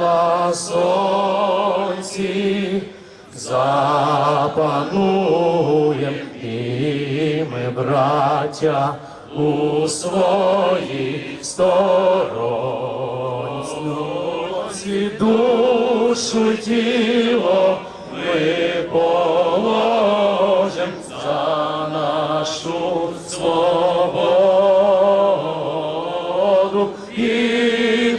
на сонці запануєм, і ми, браття, у своїй сторонці. Душу тіло ми положим за нашу свободу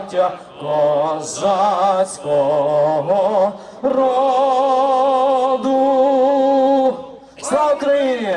браття козацького роду. Слава Україні!